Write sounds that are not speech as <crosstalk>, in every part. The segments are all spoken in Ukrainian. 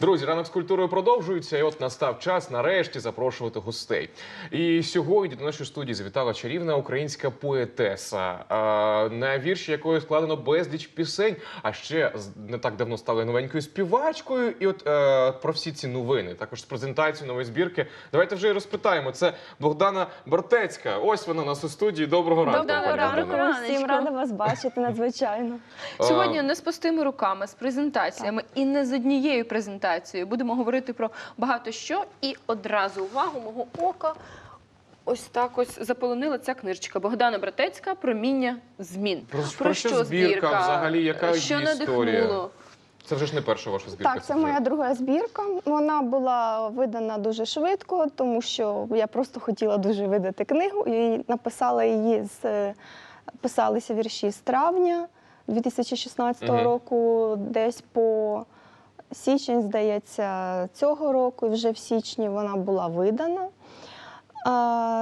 Друзі, ранок з культурою продовжується, і от настав час нарешті запрошувати гостей. І сьогодні до нашої студії завітала чарівна українська поетеса, на вірші якої складено безліч пісень. А ще не так давно стала новенькою співачкою. І от е, про всі ці новини, також з презентацією нової збірки. Давайте вже і розпитаємо. Це Богдана Бартецька. Ось вона у нас у студії. Доброго ранку. Доброго ранку. Всім рада вас бачити, <laughs> надзвичайно. Сьогодні не з пустими руками, з презентаціями і не з однією презентацією. Будемо говорити про багато що, і одразу увагу мого ока. Ось так ось заполонила ця книжечка Богдана Братецька «Проміння змін. Про- про що збірка? Взагалі, яка що її надихнуло? історія? Це вже ж не перша ваша збірка. Так, це вже- моя друга збірка. Вона була видана дуже швидко, тому що я просто хотіла дуже видати книгу і написала її з е, писалися вірші з травня 2016 Мгм. року, десь по січень, здається, цього року. І вже в січні вона була видана.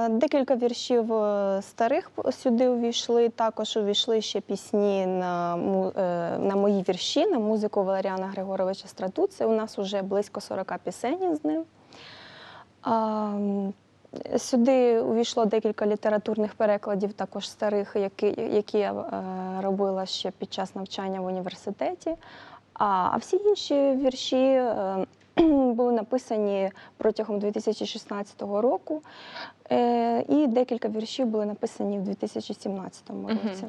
Декілька віршів е, старих сюди увійшли. Також увійшли ще пісні на, е, на мої вірші, на музику Валеріана Григоровича Стратуци. У нас вже близько 40 пісень з ним. Сюди увійшло декілька літературних перекладів, також старих, які, які я е, робила ще під час навчання в університеті. А, всі інші вірші е, <clears throat> були написані протягом 2016 року, е, і декілька віршів були написані в 2017 році.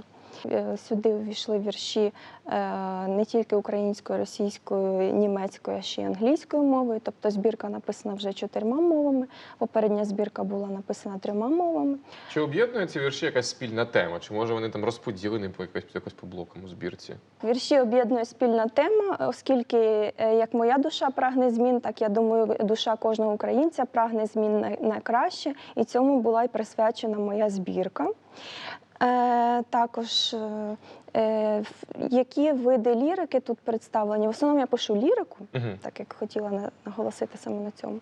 Е, Сюди увійшли вірші е, не тільки українською, російською, німецькою, а ще й англійською мовою. Тобто збірка написана вже чотирма мовами. Попередня збірка була написана трьома мовами. Чи об'єднує ці вірші якась спільна тема? Чи може вони там розподілені по якось, якось по блокам у збірці? Вірші об'єднує спільна тема, оскільки е, як моя душа прагне змін, так я думаю, душа кожного українця прагне змін на, краще, і цьому була й присвячена моя збірка. Е, також е, які види лірики тут представлені? В основному я пишу лірику, Угу. так як хотіла наголосити саме на цьому.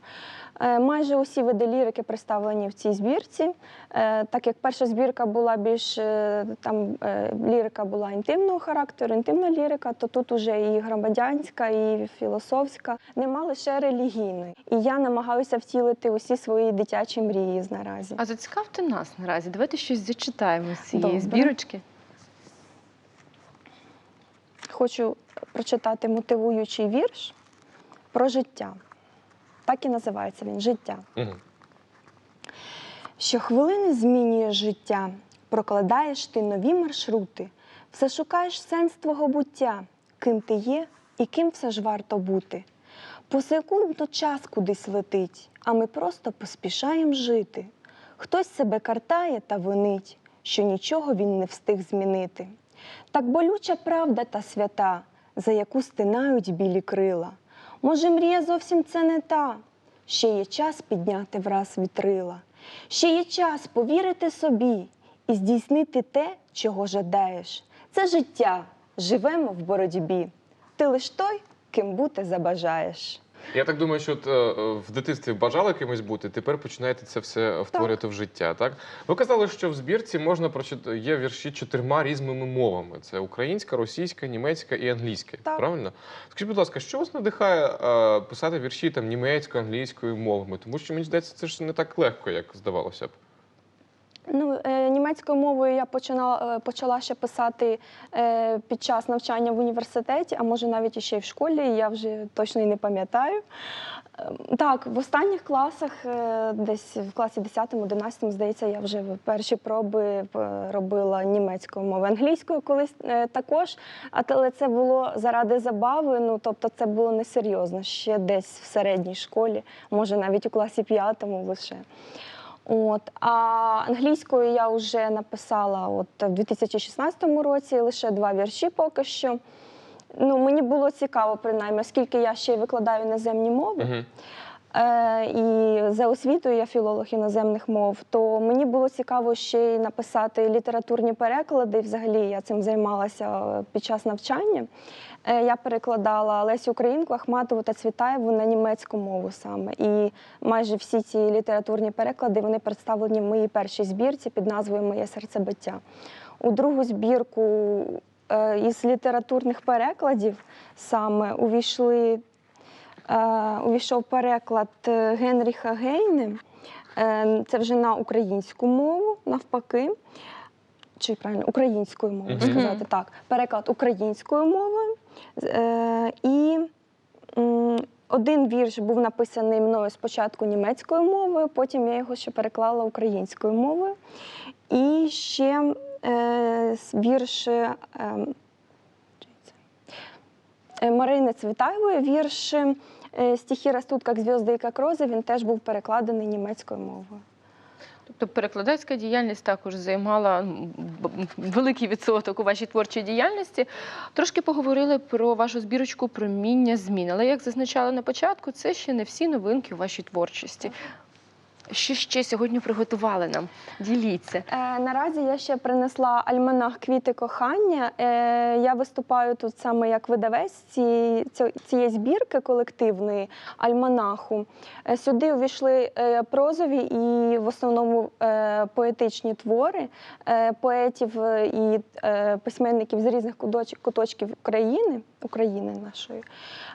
Е, Майже усі види лірики представлені в цій збірці. Е, Так як перша збірка була більш е, там е, лірика була інтимного характеру, інтимна лірика, то тут уже і громадянська, і філософська, нема лише релігійної. І я намагаюся втілити усі свої дитячі мрії наразі. А зацікавте нас наразі. Давайте щось зачитаємо з цієї Добре. збірочки. Хочу прочитати мотивуючий вірш про життя. Так і називається він життя. Угу. Щохвилини змінює життя, прокладаєш ти нові маршрути, все шукаєш сенс твого буття, ким ти є і ким все ж варто бути. Посекундно час кудись летить, а ми просто поспішаємо жити. Хтось себе картає та винить, що нічого він не встиг змінити. Так болюча правда та свята, за яку стинають білі крила. Може, мрія зовсім це не та, ще є час підняти враз вітрила. Ще є час повірити собі і здійснити те, чого жадаєш. Це життя, живемо в боротьбі. Ти лиш той, ким бути забажаєш. Я так думаю, що е, е, в дитинстві бажали кимось бути, тепер починаєте це все втворювати в життя. Так ви казали, що в збірці можна прочитати є вірші чотирма різними мовами: це українська, російська, німецька і англійська. Так. Правильно? Скажіть, будь ласка, що вас надихає е, писати вірші там німецькою, англійською мовами? Тому що мені здається, це ж не так легко, як здавалося б. Німецькою мовою я починала, е, почала ще писати е, під час навчання в університеті, а може навіть іще й в школі, я вже точно і не пам'ятаю. Е, Так, в останніх класах, е, десь в класі 10-11, здається, я вже перші проби робила німецькою мовою, англійською колись також, але це було заради забави, ну тобто це було несерйозно, ще десь в середній школі, може навіть у класі 5 лише. От, а англійською я вже написала от в 2016 році лише два вірші поки що. Ну, мені було цікаво, принаймні, оскільки я ще й викладаю іноземні мови. Угу. Е, і за освітою я філолог іноземних мов, то мені було цікаво ще й написати літературні переклади. Взагалі я цим займалася е, під час навчання. Е, я перекладала Лесю Українку, Ахматову та Цвітаєву на німецьку мову саме. І майже всі ці літературні переклади вони представлені в моїй першій збірці під назвою Моє серцебиття. У другу збірку е, із літературних перекладів саме увійшли е, увійшов переклад Генріха Гейне. Е, Це вже на українську мову, навпаки. Чи правильно українською мовою сказати так. Переклад українською мовою. Е, І один вірш був написаний мною спочатку німецькою мовою, потім я його ще переклала українською мовою. І ще е, вірш е, Марини Цвітаєвої, вірш «Стихи ростуть, як зв'язки, як рози, він теж був перекладений німецькою мовою. Тобто перекладацька діяльність також займала великий відсоток у вашій творчій діяльності. Трошки поговорили про вашу збірочку проміння змін. Але як зазначали на початку, це ще не всі новинки у вашій творчості. Що ще сьогодні приготували нам? Діліться. Е, наразі я ще принесла альманах Квіти кохання. Е, я виступаю тут саме як видавець цієї, цієї збірки колективної альманаху. Е, сюди увійшли е, прозові і в основному е, поетичні твори е, поетів і е, письменників з різних куточ- куточків України, України нашої.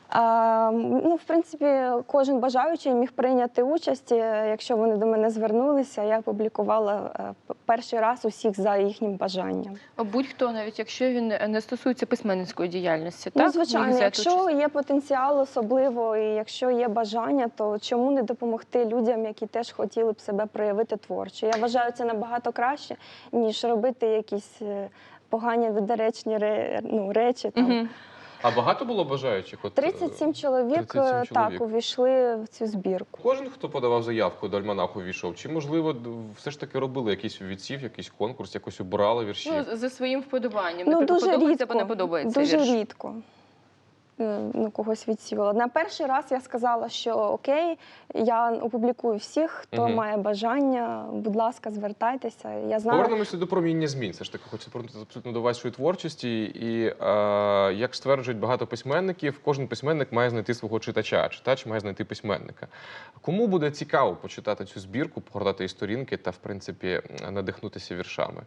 А, ну, в принципі, кожен бажаючий міг прийняти участь, е, якщо вони до мене звернулися. Я публікувала е, перший раз усіх за їхнім бажанням. Будь-хто, навіть якщо він не стосується письменницької діяльності, Ну, так звичайно, якщо участь? є потенціал особливо, і якщо є бажання, то чому не допомогти людям, які теж хотіли б себе проявити творчо? Я вважаю це набагато краще, ніж робити якісь е, погані недоречні ну, речі. Там. Мгм. А багато було бажаючих? От, е, 37 чоловік, 37 е, чоловік. так увійшли в цю збірку. Кожен, хто подавав заявку до альманаху, війшов. Чи можливо все ж таки робили якийсь відсів, якийсь конкурс, якось обирали вірші? Ну, за своїм вподобанням. Ну, Наприклад, дуже подобається рідко. або не подобається дуже вірш. рідко. Е, Ну, когось відсіяла. На перший раз я сказала, що окей, я опублікую всіх, хто Мгм. має бажання. Будь ласка, звертайтеся. Я знаю. Повернемося до проміння змін. Все ж таки, хочу повернутися абсолютно до вашої творчості. І е, як стверджують багато письменників, кожен письменник має знайти свого читача, а читач має знайти письменника. Кому буде цікаво почитати цю збірку, погортати її сторінки та, в принципі, надихнутися віршами?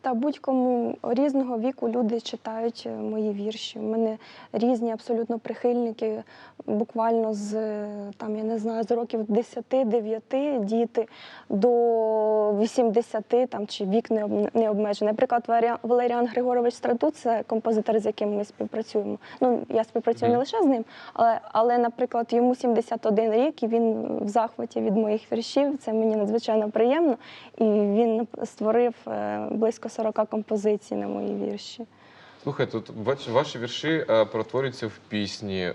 Та будь-кому різного віку люди читають е, мої вірші. У мене різні абсолютно прихильники, буквально з е, там, я не знаю, з років 10-9 діти до 80 там, чи вік не об- обмежений. Наприклад, Валеріан- Григорович Стратут це композитор, з яким ми співпрацюємо. Ну, я співпрацюю не лише з ним, але, але, наприклад, йому 71 рік, і він в захваті від моїх віршів. Це мені надзвичайно приємно. І він створив е, близько 40 композицій на мої вірші. Слухай, тут ваші вірші е, перетворюються в пісні, е,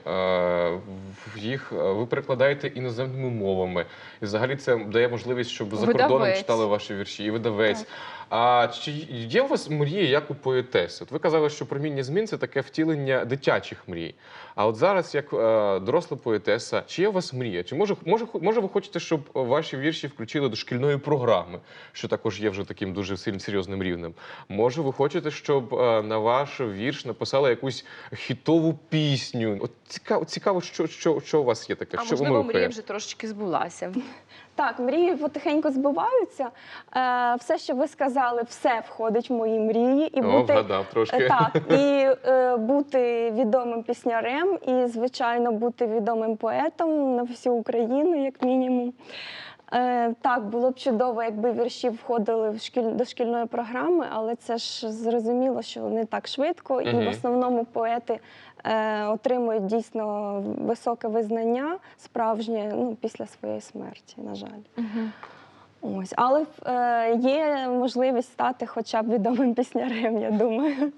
в їх е, ви перекладаєте іноземними мовами. І взагалі це дає можливість, щоб за кордоном Видавець. читали ваші вірші, і видавець. Так. А чи є у вас мрії, як у поетеси? От ви казали, що проміння змін це таке втілення дитячих мрій. А от зараз, як е, доросла поетеса, чи є у вас мрія? Чи може, може, може ви хочете, щоб ваші вірші включили до шкільної програми, що також є вже таким дуже серйозним рівнем? Може, ви хочете, щоб е, на ваш вірш написали якусь хітову пісню? От цікаво, цікаво, що, що, що у вас є таке? А що можливо, мрія вже трошечки збулася. Так, мрії потихеньку збуваються. Е, все, що ви сказали, все входить в мої мрії. І О, бути вгадав трошки. Е, Так, і е, бути відомим піснярем, і, звичайно, бути відомим поетом на всю Україну, як мінімум. Е, так, було б чудово, якби вірші входили в шкіль... до шкільної програми, але це ж зрозуміло, що не так швидко. І в основному поети е, отримують дійсно високе визнання справжнє ну, після своєї смерті, на жаль. Ось, але е, є можливість стати хоча б відомим піснярем, я думаю.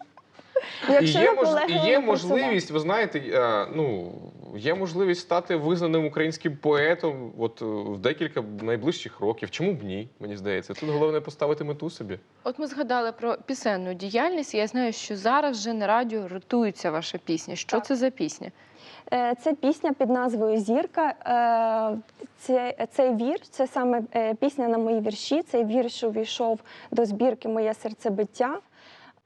І є, мож... і є можливість, ви знаєте, е, ну є можливість стати визнаним українським поетом от е, в декілька найближчих років. Чому б ні? Мені здається, тут головне поставити мету собі. От ми згадали про пісенну діяльність. Я знаю, що зараз вже на радіо ротується ваша пісня. Що Так. це за пісня? Е, Це пісня під назвою Зірка. Е, Це, цей вірш, це саме пісня на мої вірші. Цей вірш увійшов до збірки Моє серцебиття.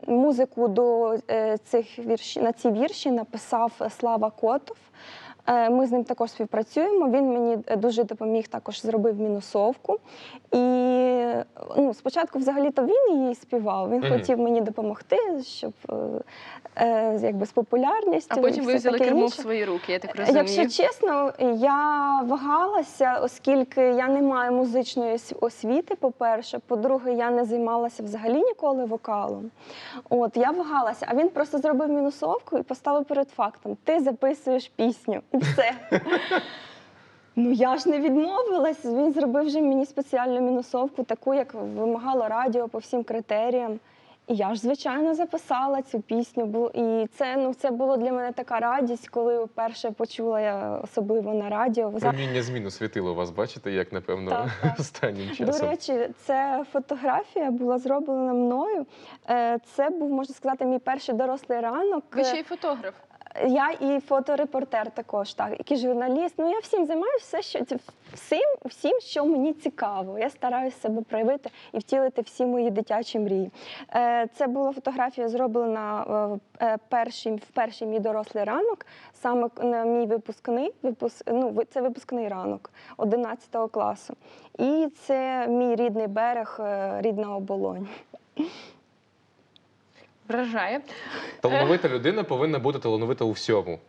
Музику до е, цих вірш на ці вірші написав Слава Котов. Е, Ми з ним також співпрацюємо. Він мені дуже допоміг, також зробив мінусовку. І е, ну, спочатку взагалі-то він її співав. Він Мгм. хотів мені допомогти, щоб е, е, якби з популярністю. А потім ви взяли кермо в свої руки, я так розумію. Якщо чесно, я вагалася, оскільки я не маю музичної освіти, по-перше. По-друге, я не займалася взагалі ніколи вокалом. От я вагалася, а він просто зробив мінусовку і поставив перед фактом: ти записуєш пісню, все. Ну я ж не відмовилась. Він зробив вже мені спеціальну мінусовку, таку, як вимагало радіо по всім критеріям. І я ж, звичайно, записала цю пісню. І це, ну, це було для мене така радість, коли вперше почула я особливо на радіо. Проміння зміну світило вас, бачите, як напевно Так, так. <laughs> останнім До речі, ця фотографія була зроблена мною. Е, Це був, можна сказати, мій перший дорослий ранок. Ви ще й фотограф. Я і фоторепортер також, так, і журналіст. Ну я всім займаюся все, що всім, всім, що мені цікаво. Я стараюся себе проявити і втілити всі мої дитячі мрії. Е, Це була фотографія зроблена е, е, перший, в перший мій дорослий ранок, саме на мій випускний, випуск, ну, це випускний ранок 11 класу. І це мій рідний берег, рідна оболонь. Вражає. Талановита людина повинна бути талановита у всьому.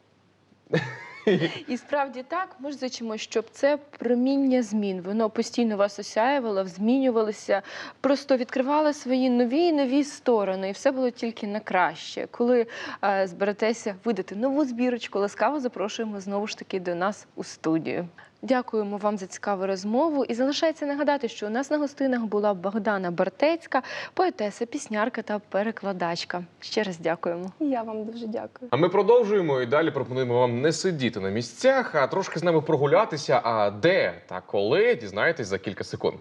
І справді так, ми ж зичимо, щоб це проміння змін. Воно постійно вас осяювало, змінювалося, просто відкривало свої нові і нові сторони, і все було тільки на краще. Коли е, зберетеся видати нову збірочку, ласкаво запрошуємо знову ж таки до нас у студію. Дякуємо вам за цікаву розмову. І залишається нагадати, що у нас на гостинах була Богдана Бартецька, поетеса, піснярка та перекладачка. Ще раз дякуємо. Я вам дуже дякую. А ми продовжуємо і далі пропонуємо вам не сидіти на місцях, а трошки з нами прогулятися. А де та коли дізнаєтесь за кілька секунд.